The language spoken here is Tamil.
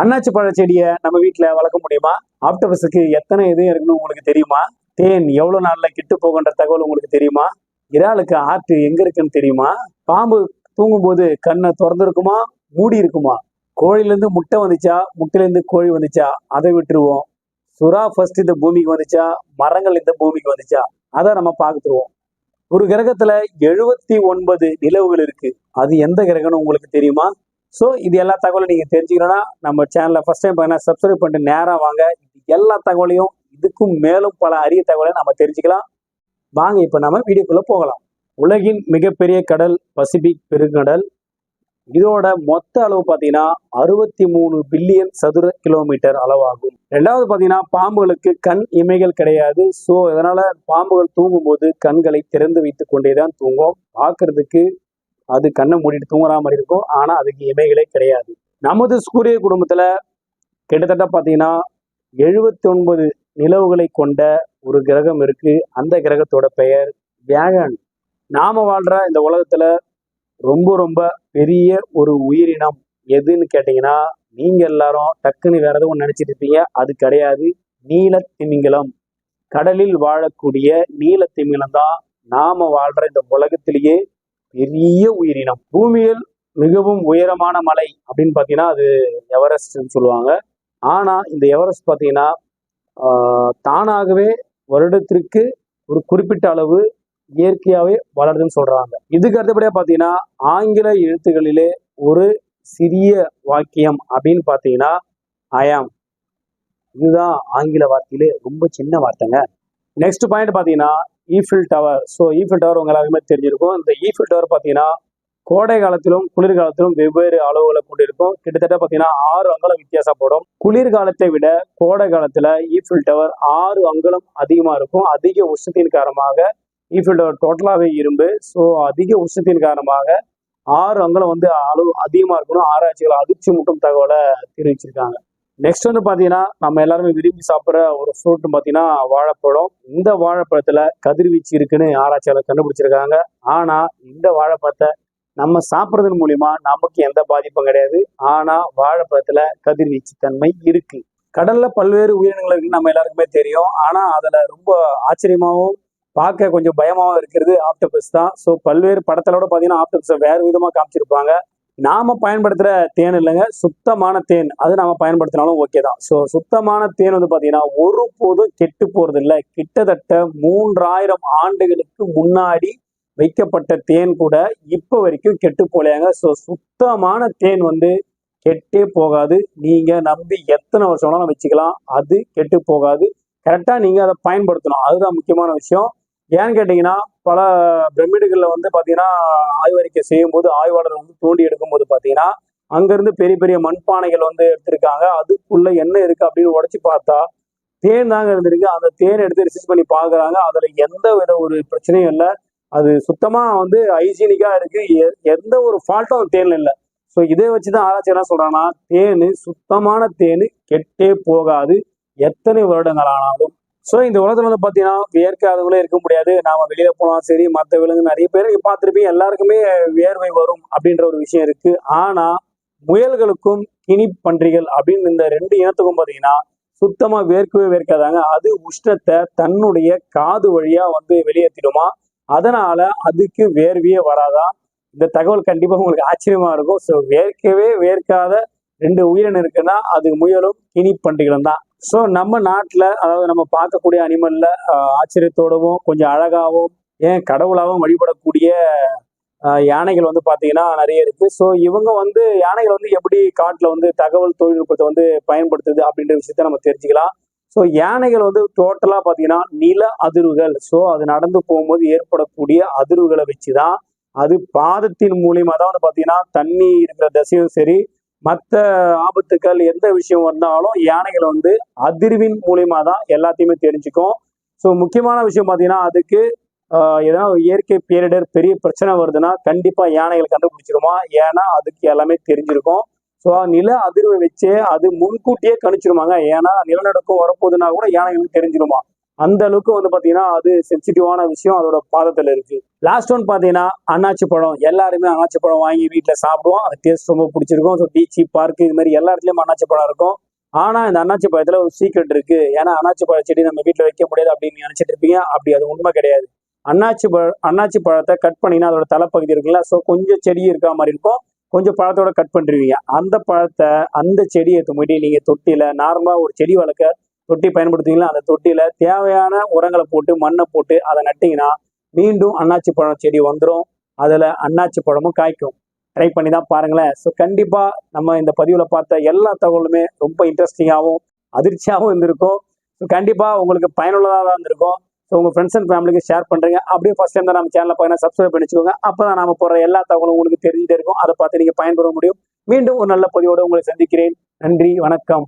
அன்னாச்சி பழ செடியை நம்ம வீட்டில் வளர்க்க முடியுமா? ஆப்டபஸுக்கு எத்தனை இது இருக்குன்னு உங்களுக்கு தெரியுமா? தேன் எவ்வளோ நாளில் கிட்டு போகுன்ற தகவல் உங்களுக்கு தெரியுமா? இறாலுக்கு ஆற்று எங்க இருக்குன்னு தெரியுமா? பாம்பு தூங்கும்போது கண்ணை திறந்துருக்குமா? மூடி இருக்குமா? கோழிலேருந்து முட்டை வந்துச்சா? முட்டையிலேருந்து கோழி வந்துச்சா? அதை விட்டுருவோம். சுறா ஃபர்ஸ்ட் இந்த பூமிக்கு வந்துச்சா? மரங்கள் இந்த பூமிக்கு வந்துச்சா? அதை நம்ம பார்த்துருவோம். ஒரு கிரகத்துல எழுபத்தி ஒன்பது நிலவுகள் இருக்கு. அது எந்த கிரகம்னு உங்களுக்கு தெரியுமா? ஸோ இது எல்லா தகவலும் நீங்கள் தெரிஞ்சுக்கணும்னா நம்ம சேனலை ஃபஸ்ட் டைம் பார்த்தீங்கன்னா சப்ஸ்கிரைப் பண்ணிட்டு நேராக வாங்க. இது எல்லா தகவலையும் இதுக்கும் மேலும் பல அரிய தகவலை நம்ம தெரிஞ்சுக்கலாம். வாங்க இப்போ நம்ம வீடியோக்குள்ளே போகலாம். உலகின் மிகப்பெரிய கடல் பசிபிக் பெருங்கடல். இதோட மொத்த அளவு பார்த்தீங்கன்னா அறுபத்தி மூணு பில்லியன் சதுர கிலோமீட்டர் அளவாகும். ரெண்டாவது பார்த்தீங்கன்னா பாம்புகளுக்கு கண் இமைகள் கிடையாது. ஸோ இதனால பாம்புகள் தூங்கும்போது கண்களை திறந்து வைத்து கொண்டே தான் தூங்கும் பார்க்கறதுக்கு அது கண்ணை மூடிட்டு தூங்குற மாதிரி இருக்கும். ஆனால் அதுக்கு இமைகளே கிடையாது. நமது சூரிய குடும்பத்தில் கிட்டத்தட்ட பார்த்தீங்கன்னா எழுபத்தி ஒன்பது நிலவுகளை கொண்ட ஒரு கிரகம் இருக்கு. அந்த கிரகத்தோட பெயர் வியாகன் நாம வாழ்ற இந்த உலகத்துல ரொம்ப ரொம்ப பெரிய ஒரு உயிரினம் எதுன்னு கேட்டிங்கன்னா நீங்க எல்லாரும் டக்குன்னு வேற எதுவும் நினைச்சிட்டு இருப்பீங்க. அது கிடையாது. நீல திமிங்கலம் கடலில் வாழக்கூடிய நீல திமிங்கலம் தான் நாம வாழ்ற இந்த உலகத்திலேயே பெரிய உயிரினம். பூமியில் மிகவும் உயரமான மலை அப்படின்னு பார்த்தீங்கன்னா அது எவரெஸ்ட்னு சொல்லுவாங்க. ஆனால் இந்த எவரெஸ்ட் பார்த்தீங்கன்னா தானாகவே வருடத்திற்கு ஒரு குறிப்பிட்ட அளவு இயற்கையாகவே வளருதுன்னு சொல்கிறாங்க இதுக்கு அடுத்தபடியாக பார்த்தீங்கன்னா ஆங்கில எழுத்துக்களிலே ஒரு சிறிய வாக்கியம் அப்படின்னு பார்த்தீங்கன்னா அயாம் இதுதான் ஆங்கில வார்த்தையிலே ரொம்ப சின்ன வார்த்தைங்க. நெக்ஸ்ட் பாயிண்ட் பார்த்தீங்கன்னா Eiffel tower so Eiffel tower உங்க எல்லாருக்குமே தெரிஞ்சிருக்கும். இந்த ஈஃபில் டவர் பார்த்தீங்கன்னா கோடை காலத்திலும் குளிர்காலத்திலும் வெவ்வேறு அளவுகளை கொண்டிருக்கும். கிட்டத்தட்ட பார்த்தீங்கன்னா ஆறு அங்குலம் வித்தியாசப்படும் குளிர்காலத்தை விட கோடை காலத்தில் ஈஃபில் டவர் ஆறு அங்குலம் அதிகமாக இருக்கும். அதிக உஷ்ணத்தின் காரணமாக ஈஃபில் டவர் டோட்டலாகவே இரும்பு. ஸோ அதிக உஷ்ணத்தின் காரணமாக ஆறு அங்குலம் வந்து அளவு அதிகமாக இருக்கணும். ஆராய்ச்சிகள் அதிர்ச்சி மூட்டும் தகவலை தெரிவிச்சிருக்காங்க. நெக்ஸ்ட் வந்து பார்த்தீங்கன்னா நம்ம எல்லாருமே விரும்பி சாப்பிட்ற ஒரு ஃப்ரூட் பார்த்தீங்கன்னா வாழைப்பழம். இந்த வாழைப்பழத்தில் கதிர்வீச்சு இருக்குன்னு ஆராய்ச்சியாளர் கண்டுபிடிச்சிருக்காங்க. ஆனால் இந்த வாழைப்பழத்தை நம்ம சாப்பிட்றதன் மூலியமா நமக்கு எந்த பாதிப்பும் கிடையாது. ஆனால் வாழைப்பழத்தில் கதிர்வீச்சு தன்மை இருக்கு. கடல்ல பல்வேறு உயிரினங்கள் இருக்குன்னு நம்ம எல்லாருக்குமே தெரியும். ஆனால் அதில் ரொம்ப ஆச்சரியமாகவும் பார்க்க கொஞ்சம் பயமாகவும் இருக்கிறது ஆப்டபஸ் தான். ஸோ பல்வேறு படத்தலோட பார்த்தீங்கன்னா ஆப்டபஸை வேறு விதமாக காமிச்சிருப்பாங்க. நாம பயன்படுத்துற தேன் இல்லைங்க. சுத்தமான தேன். அது நாம பயன்படுத்தினாலும் ஓகே தான். ஸோ சுத்தமான தேன் வந்து பார்த்தீங்கன்னா ஒருபோதும் கெட்டு போறது இல்லை கிட்டத்தட்ட மூன்றாயிரம் ஆண்டுகளுக்கு முன்னாடி வைக்கப்பட்ட தேன் கூட இப்போ வரைக்கும் கெட்டு போலையாங்க. ஸோ சுத்தமான தேன் வந்து கெட்டே போகாது. நீங்க நம்பி எத்தனை வருஷம் வேணாலும் வச்சுக்கலாம். அது கெட்டு போகாது. கரெக்டா நீங்க அதை பயன்படுத்தணும். அதுதான் முக்கியமான விஷயம். ஏன்னு கேட்டீங்கன்னா பல பிரமிடுகள்ல வந்து பாத்தீங்கன்னா ஆய்வறிக்கை செய்யும் போது ஆய்வாளர் வந்து தோண்டி எடுக்கும்போது பாத்தீங்கன்னா அங்கிருந்து பெரிய பெரிய மண்பானைகள் வந்து எடுத்திருக்காங்க. அதுக்குள்ள என்ன இருக்கு அப்படின்னு உடைச்சு பார்த்தா தேன் தாங்க இருந்திருக்கு. அந்த தேன் எடுத்து ரிசர்ச் பண்ணி பார்க்குறாங்க அதுல எந்த வித ஒரு பிரச்சனையும் இல்லை. அது சுத்தமா வந்து ஹைஜீனிக்கா இருக்கு. எ- எந்த ஒரு ஃபால்ட்டும் அந்த தேன்ல இல்லை. ஸோ இதை வச்சுதான் ஆராய்ச்சி என்ன சொல்றாங்கன்னா தேன் சுத்தமான தேன் கெட்டே போகாது. எத்தனை வருடங்கள் ஆனாலும் ஸோ இந்த உலகத்தில் வந்து பார்த்தீங்கன்னா வியர்க்காதவங்களே இருக்க முடியாது. நாம வெளியில போனாலும் சரி மற்ற விலங்கு நிறைய பேர் பார்த்துருப்பீங்க. எல்லாருக்குமே வியர்வை வரும் அப்படின்ற ஒரு விஷயம் இருக்கு. ஆனா முயல்களுக்கும் கினி பன்றிகள் அப்படின்னு இந்த ரெண்டு இனத்துக்கும் பார்த்தீங்கன்னா சுத்தமா வேர்க்கவே வேர்க்காதாங்க. அது உஷ்ணத்தை தன்னுடைய காது வழியா வந்து வெளியேற்றிடுமா அதனால அதுக்கு வேர்வையே வராதான் இந்த தகவல் கண்டிப்பா உங்களுக்கு ஆச்சரியமா இருக்கும். ஸோ வேர்க்கவே வேர்க்காத ரெண்டு உயிரினம் இருக்குன்னா அது முயலும் கினி பன்றிகளும் தான் ஸோ நம்ம நாட்டில் அதாவது நம்ம பார்க்கக்கூடிய அனிமலில் ஆச்சரியத்தோடவும் கொஞ்சம் அழகாகவும் ஏன் கடவுளாகவும் வழிபடக்கூடிய யானைகள் வந்து பார்த்தீங்கன்னா நிறைய இருக்கு. ஸோ இவங்க வந்து யானைகள் வந்து எப்படி காட்டில் வந்து தகவல் தொழில்நுட்பத்தை வந்து பயன்படுத்துது அப்படின்ற விஷயத்த நம்ம தெரிஞ்சுக்கலாம். ஸோ யானைகள் வந்து டோட்டலாக பார்த்தீங்கன்னா நில அதிர்வுகள். ஸோ அது நடந்து போகும்போது ஏற்படக்கூடிய அதிர்வுகளை வச்சு தான் அது பாதத்தின் மூலியமாக தான் வந்து பார்த்தீங்கன்னா தண்ணி இருக்கிற திசையும் சரி மற்ற ஆபத்துக்கள் எந்த விஷயம் வந்தாலும் யானைகள் வந்து அதிர்வின் மூலியமா தான் எல்லாத்தையுமே தெரிஞ்சுக்கும். ஸோ முக்கியமான விஷயம் பார்த்தீங்கன்னா அதுக்கு ஆஹ், எதனா இயற்கை பேரிடர் பெரிய பிரச்சனை வருதுன்னா கண்டிப்பாக யானைகள் கண்டுபிடிச்சிருமா ஏன்னா அதுக்கு எல்லாமே தெரிஞ்சிருக்கும். ஸோ நில அதிர்வை வச்சே அது முன்கூட்டியே கணிச்சிருமாங்க ஏன்னா நிலநடுக்கம் வரப்போகுதுன்னா கூட யானைகளுக்கு தெரிஞ்சிருமா? அந்த அளவுக்கு வந்து பாத்தீங்கன்னா அது சென்சிட்டிவான விஷயம் அதோட பாதத்துல இருக்கு. லாஸ்ட் ஒன் பாத்தீங்கன்னா அண்ணாச்சி பழம். எல்லாருமே அண்ணாச்சி பழம் வாங்கி வீட்டுல சாப்பிடுவோம். அது டேஸ்ட் ரொம்ப பிடிச்சிருக்கும். ஸோ பீச்சு பார்க் இது மாதிரி எல்லா இடத்துலயும் அண்ணாச்சி பழம் இருக்கும். ஆனா இந்த அண்ணாச்சி பழத்துல ஒரு சீக்ரெட் இருக்கு. ஏன்னா அண்ணாச்சி பழ செடி நம்ம வீட்டுல வைக்க முடியாது அப்படின்னு நினைச்சிட்டு இருப்பீங்க. அப்படி அது உண்மை கிடையாது. அண்ணாச்சி பழ அண்ணாச்சி பழத்தை கட் பண்ணினா அதோட தலைப்பகுதி இருக்குல்ல ஸோ கொஞ்சம் செடி இருக்கா மாதிரி இருக்கும். கொஞ்சம் பழத்தோட கட் பண்ணிருவீங்க. அந்த பழத்தை அந்த செடியை தும்பிட்டு நீங்கள் தொட்டியில நார்மலா ஒரு செடி வளர்க்க தொட்டி பயன்படுத்துவீங்களா? அந்த தொட்டியில தேவையான உரங்களை போட்டு மண்ணை போட்டு அதை நட்டிங்கன்னா மீண்டும் அன்னாச்சி பழம் செடி வந்துடும் அதில் அன்னாச்சி பழமும் காய்க்கும். ட்ரை பண்ணி தான் பாருங்களேன். ஸோ கண்டிப்பாக நம்ம இந்த பதிவில் பார்த்த எல்லா தகவலுமே ரொம்ப இன்ட்ரெஸ்டிங்காகவும் அதிர்ச்சியாகவும் இருந்திருக்கும். ஸோ கண்டிப்பாக உங்களுக்கு பயனுள்ளதாக தான் இருந்திருக்கும். ஸோ உங்கள் ஃப்ரெண்ட்ஸ் அண்ட் ஃபேமிலிக்கு ஷேர் பண்ணுறீங்க அப்படியே ஃபஸ்ட் டைம் தான் நம்ம சேனலை பார்த்தீங்கன்னா சப்ஸ்கிரைப் பண்ணிச்சுக்கோங்க. அப்போ தான் நம்ம போற எல்லா தகவலும் உங்களுக்கு தெரிஞ்சுட்டே இருக்கும். அதை பார்த்து நீங்கள் பயன்பெற முடியும். மீண்டும் ஒரு நல்ல பதிவோடு உங்களை சந்திக்கிறேன். நன்றி வணக்கம்.